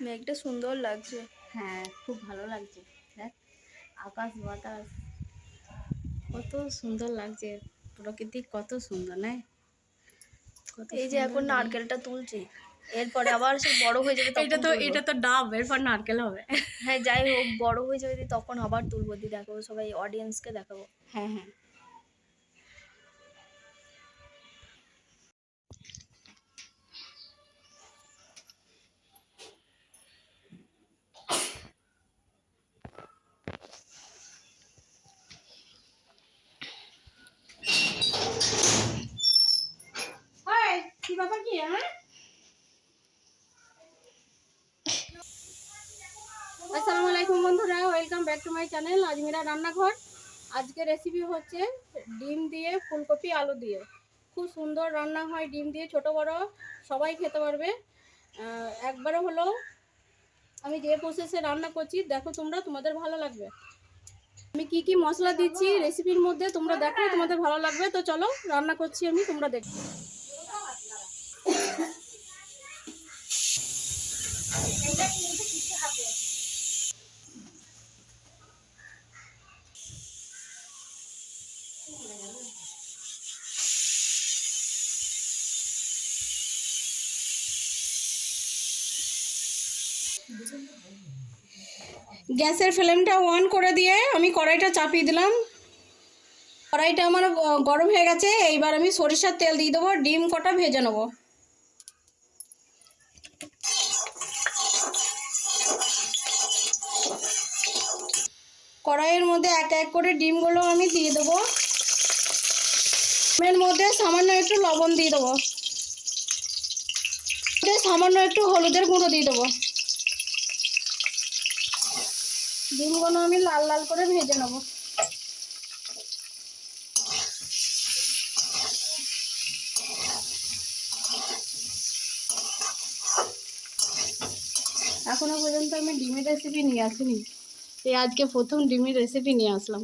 মেঘটা সুন্দর লাগছে। হ্যাঁ খুব ভালো লাগছে। দেখ আকাশ বাতাস কত সুন্দর লাগছে। প্রকৃতি কত সুন্দর না এই যে এখন নারকেলটা তুলছি। এরপরে আবার সে বড় হয়ে যাবে এটা তো এটা তো ডাব এরপর নারকেল হবে। হ্যাঁ যাই হোক বড় হয়ে যাবে তখন আবার তুলবো। দি দেখাবো সবাই অডিয়েন্সকে দেখাবো। হ্যাঁ হ্যাঁ। Back to my channel Ajmira রান্নাঘর। আজকে রেসিপি হচ্ছে ডিম দিয়ে ফুলকপি আলু দিয়ে। খুব সুন্দর রান্না হয় ডিম দিয়ে ছোট বড় সবাই খেতে পারবে। একবারও হলো আমি যে প্রসেসে রান্না করছি দেখো তোমরা তোমাদের ভালো লাগবে। আমি কি কি মশলা দিচ্ছি রেসিপির মধ্যে তোমরা দেখো তোমাদের ভালো লাগবে। তো চলো রান্না করছি আমি তোমরা দেখো। গ্যাসের ফ্লেমটা অন করে দিয়ে আমি কড়াইটা চাপিয়ে দিলাম। কড়াইটা আমার গরম হয়ে গেছে, এইবার আমি সরিষার তেল দিয়ে দেবো, ডিম কটা ভেজে নেব। কড়াইয়ের মধ্যে এক এক করে ডিমগুলো আমি দিয়ে দেবো। ডিমের মধ্যে সামান্য একটু লবণ দিয়ে দেবো। সামান্য একটু হলুদের গুঁড়ো দিয়ে দেবো। ডিমগুলো আমি লাল লাল করে ভেজে নেব। এখনও পর্যন্ত আমি ডিমের রেসিপি নিয়ে আসিনি। এই আজকে প্রথম ডিমের রেসিপি নিয়ে আসলাম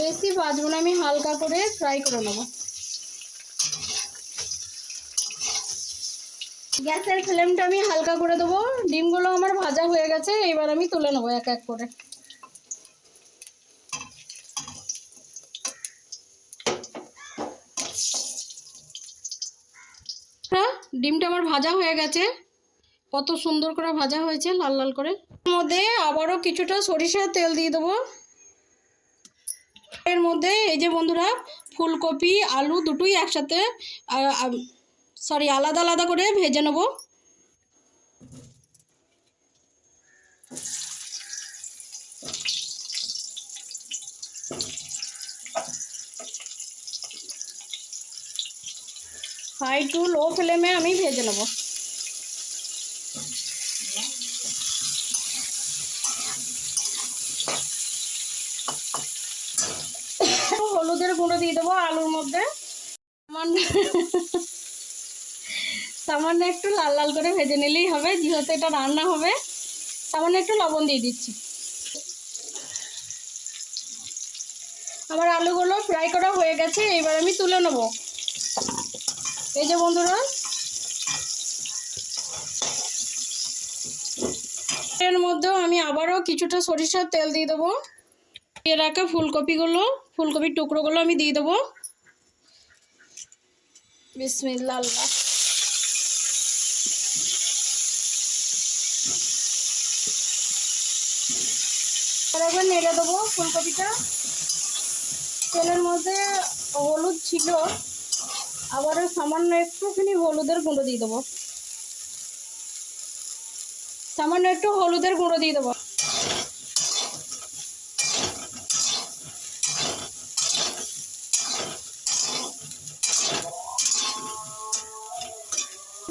বেশি ভাজবো আমি হালকা করে ফ্রাই করে নেব। গ্যাসের ফ্লেমটা আমি হালকা করে দেবো। ডিমগুলো আমার ভাজা হয়ে গেছে, এবার আমি তুলে নেব এক এক করে। হ্যাঁ ডিমটা আমার ভাজা হয়ে গেছে। কত সুন্দর করে ভাজা হয়েছে, লাল লাল করে। মধ্যে আবারও কিছুটা সরিষার তেল দিয়ে দেবো। এর মধ্যে এই যে বন্ধুরা, ফুলকপি, আলু দুটোই একসাথে সরি আলাদা আলাদা করে ভেজে নেব। হাই টু লো ফ্লেমে আমি ভেজে নেব হলুদের গুঁড়ো দিয়ে দেবো আলুর মধ্যে। সামান্য একটু লাল লাল করে ভেজে নিলেই হবে, যেহেতু এটা রান্না হবে। সামান্য একটু লবণ দিয়ে দিচ্ছি। আমার আলুগুলো ফ্রাই করা হয়ে গেছে, এবার আমি তুলে নেব। এই যে বন্ধুরা, এর মধ্যেও আমি আবারও কিছুটা সরিষার তেল দিয়ে দেবো। দিয়ে রাখা ফুলকপিগুলো, ফুলকপির টুকরোগুলো আমি দিয়ে দেবো। বিসমিল্লা আল্লাহ। বরাবর নেড়ে দেবো ফুলকপিটা। তেলের মধ্যে হলুদ ছিল আবারও সামান্য একটুখানি হলুদের গুঁড়ো দিয়ে দেবো। সামান্য একটু হলুদের গুঁড়ো দিয়ে দেবো।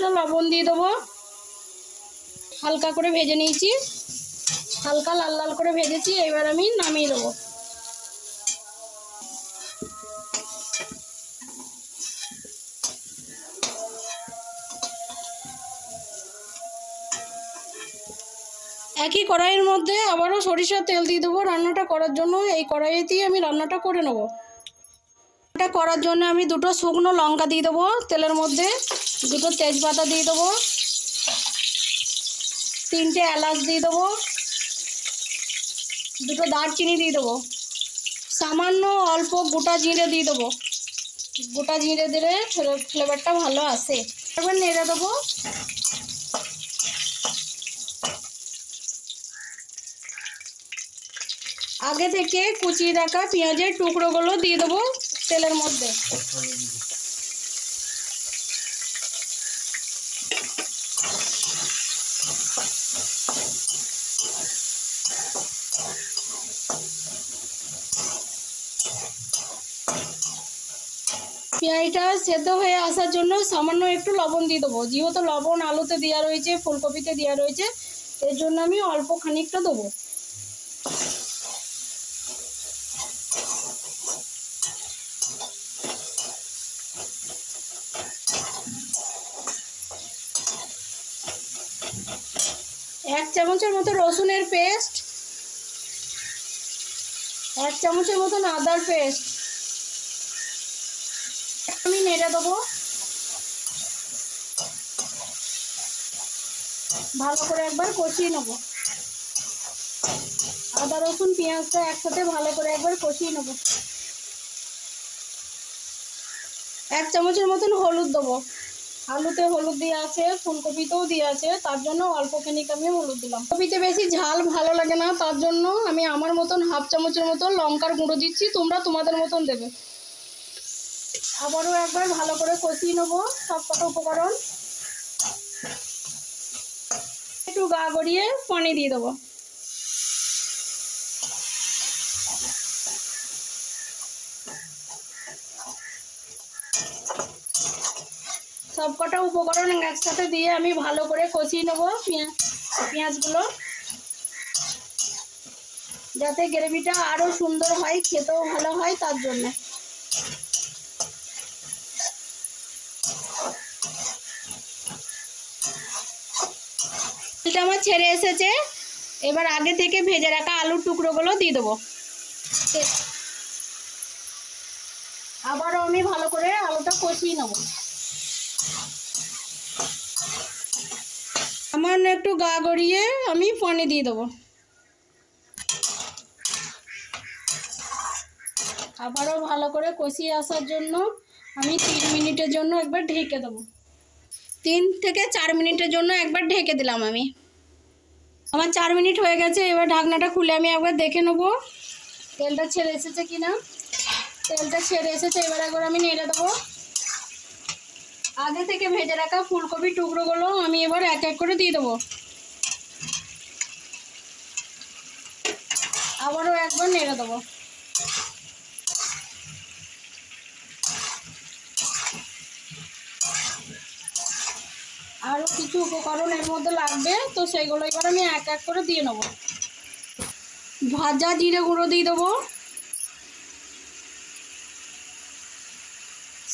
একটু লবণ দিয়ে দেবো। হালকা করে ভেজে নিয়েছি। হালকা লাল লাল করে ভেজেছি, এবার আমি নামিয়ে দেবো একই কড়াইয়ের মধ্যে আবারও সরিষার তেল দিয়ে দেবো। রান্নাটা করার জন্য এই কড়াইতেই আমি রান্নাটা করে নেব। এটা করার জন্য আমি দুটো শুকনো লঙ্কা দিয়ে দেবো তেলের মধ্যে। দুটো তেজপাতা দিয়ে দেবো। তিনটে এলাচ দিয়ে দেবো। দুটো দারচিনি দিয়ে দেবো। সামান্য অল্প গোটা জিরে দিয়ে দেবো। গোটা জিরে দিলে ফ্লেভারটা ভালো আসে। এবার নেড়ে দেবো। আগে থেকে কুচিয়ে রাখা পেঁয়াজের টুকরোগুলো দিয়ে দেবো তেলের মধ্যে। পেঁয়াজটা সেদ্ধ হয়ে আসার জন্য সামান্য একটু লবণ দিয়ে দেবো। যেহেতু লবণ আলুতে দেওয়া রয়েছে, ফুলকপিতে দেওয়া রয়েছে, এর জন্য আমি অল্প খানিকটা দেবো। এক চামচের মতো রসুনের পেস্ট, এক চামচের মতন আদার পেস্ট। আমি নেড়ে দেবো। ভালো করে একবার কষিয়ে নেব। আদা, রসুন, পেঁয়াজটা একসাথে ভালো করে একবার কষিয়ে নেব। এক চামচের মতন হলুদ দেবো। আলুতে হলুদ দিয়ে আছে, ফুলকপিতেও দিয়ে আছে, তার জন্য অল্প খানিক আমি হলুদ দিলাম। কপিতে বেশি ঝাল ভালো লাগে না, তার জন্য আমি আমার মতন হাফ চামচের মতন লঙ্কার গুঁড়ো দিচ্ছি, তোমরা তোমাদের মতন দেবে। আবারও একবার ভালো করে কষিয়ে নেব, সব কটা উপকরণ। একটু গা গড়িয়ে পানি দিয়ে দেবো। সব কটা উপকরণ একসাথে দিয়ে আমি ভালো করে কষিয়ে নেব পেঁয়াজ, পেঁয়াজগুলো। যাতে গ্রেভিটা আরও সুন্দর হয়, খেতেও ভালো হয় তার জন্য। আমার ছেড়ে এসেছে। এবার আগে থেকে ভেজে রাখা আলুর টুকরোগুলো দিয়ে দেবো। আবারও আমি ভালো করে আলুটা কষিয়ে নেব। সামান্য একটু গা গড়িয়ে আমি পানি দিয়ে দেবো। আবারও ভালো করে কষিয়ে আসার জন্য আমি তিন মিনিটের জন্য একবার ঢেকে দেবো। তিন থেকে চার মিনিটের জন্য একবার ঢেকে দিলাম আমি। আমার চার মিনিট হয়ে গেছে, এবার ঢাকনাটা খুলে আমি একবার দেখে নেব। তেলটা ছেড়ে এসেছে কি না তেলটা ছেড়ে এসেছে, এবার একবার আমি নেড়ে দেবো। আগে থেকে ভেজে রাখা ফুলকপির টুকরোগুলো আমি এবার এক এক করে দিয়ে দেবো। আবারও একবার নেড়ে দেবো। আরও কিছু উপকরণ এর মধ্যে লাগবে, তো সেগুলো এবার আমি এক এক করে দিয়ে নেব। ভাজা জিরে গুঁড়ো দিয়ে দেবো।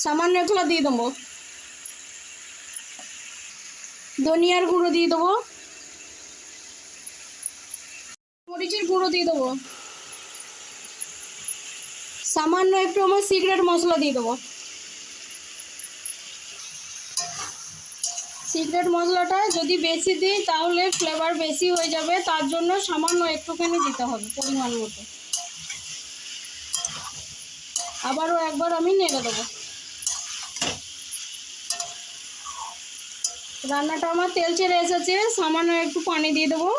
সামান্য একটু দিয়ে দেবো। ধনিয়ার গুঁড়ো দিয়ে দেবো। মরিচের গুঁড়ো দিয়ে দেবো। সামান্য একটু আমার সিক্রেট মশলা দিয়ে দেবো। সিক্রেট মশলাটা যদি বেশি দিই, তাহলে ফ্লেভার বেশি হয়ে যাবে। তার জন্য সামান্য একটুখানি দিতে হবে পরিমাণ মতো। আবারও একবার আমি নেড়ে দেবো। রান্নাটা আমার তেল ছেড়ে এসেছে, সামান্য একটু পানি দিয়ে দেবো।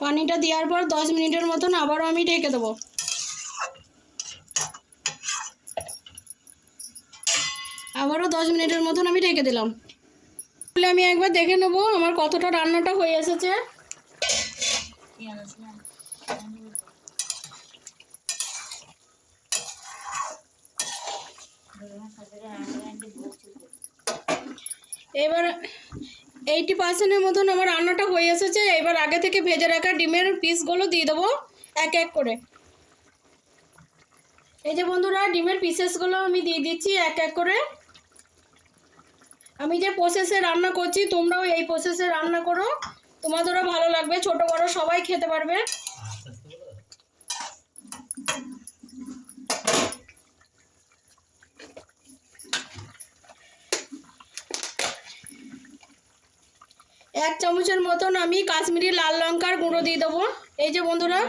পানিটা দেওয়ার পর দশ মিনিটের মতন আবারও আমি ঢেকে দেবো। আবারও দশ মিনিটের মতন আমি ঢেকে দিলাম। তাহলে আমি একবার দেখে নেব আমার কতটা রান্নাটা হয়ে এসেছে। এবার এইটি পার্সেন্টের মতন আমার রান্নাটা হয়ে এসেছে। এবার আগে থেকে ভেজে রাখা ডিমের পিসগুলো দিয়ে দেবো এক এক করে। এই যে বন্ধুরা, ডিমের পিসেসগুলো আমি দিয়ে দিচ্ছি এক এক করে। আমি যে প্রসেসে রান্না করছি, তোমরাও এই প্রসেসে রান্না করো। তোমাদেরও ভালো লাগবে, ছোট বড় সবাই খেতে পারবে। এক চামচের মতন আমি কাশ্মীরি লাল লঙ্কার গুঁড়ো দিয়ে দেবো। এই যে বন্ধুরা,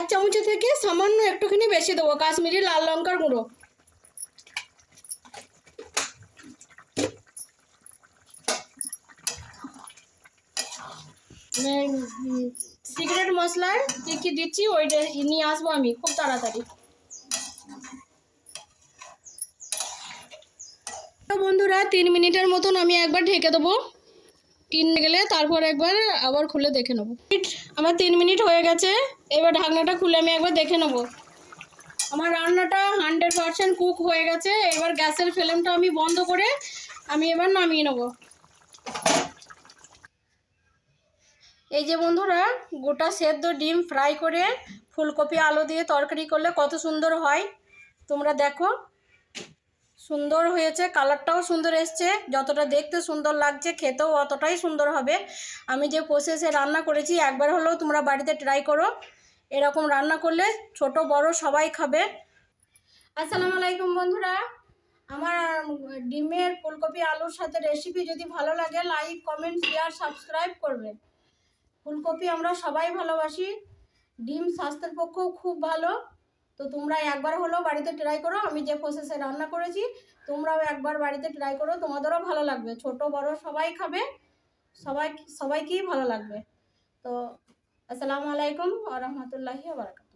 এক চামচের থেকে সামান্য একটুখানি বেশি দেবো কাশ্মীরি লাল লঙ্কার গুঁড়ো। সিগারেট মশলার কি কি দিচ্ছি, ওইটা নিয়ে আসব আমি খুব তাড়াতাড়ি। বন্ধুরা, তিন মিনিটের মতন আমি একবার ঢেকে দেবো। তিন গেলে তারপর একবার আবার খুলে দেখে নেব। আমার তিন মিনিট হয়ে গেছে, এবার ঢাকনাটা খুলে আমি একবার দেখে নেব। আমার রান্নাটা হান্ড্রেড পারসেন্ট কুক হয়ে গেছে, এবার গ্যাসের ফ্লেমটা আমি বন্ধ করে আমি এবার নামিয়ে নেব। এই যে বন্ধুরা, গোটা সেদ্ধ ডিম ফ্রাই করে ফুলকপি, আলু দিয়ে তরকারি করলে কত সুন্দর হয়। তোমরা দেখো, সুন্দর হয়েছে, কালারটাও সুন্দর এসছে। যতটা দেখতে সুন্দর লাগছে, খেতেও অতটাই সুন্দর হবে। আমি যে প্রসেসে রান্না করেছি, একবার হলেও তোমরা বাড়িতে ট্রাই করো। এরকম রান্না করলে ছোট, বড় সবাই খাবে। আসসালামু আলাইকুম বন্ধুরা। আমার ডিমের ফুলকপি, আলুর সাথে রেসিপি যদি ভালো লাগে লাইক কমেন্ট শেয়ার সাবস্ক্রাইব করবে। ফুলকপি আমরা সবাই ভালোবাসি। ডিম স্বাস্থ্যের পক্ষেও খুব ভালো। তো তোমরা একবার হলো বাড়িতে ট্রাই করো। আমি যে প্রসেসে রান্না করেছি, তোমরাও একবার বাড়িতে ট্রাই করো। তোমাদেরও ভালো লাগবে। ছোট, বড় সবাই খাবে। সবাই, সবাইকেই ভালো লাগবে। তো আসসালামু আলাইকুম আ রহমতুল্লাহি বারাকাত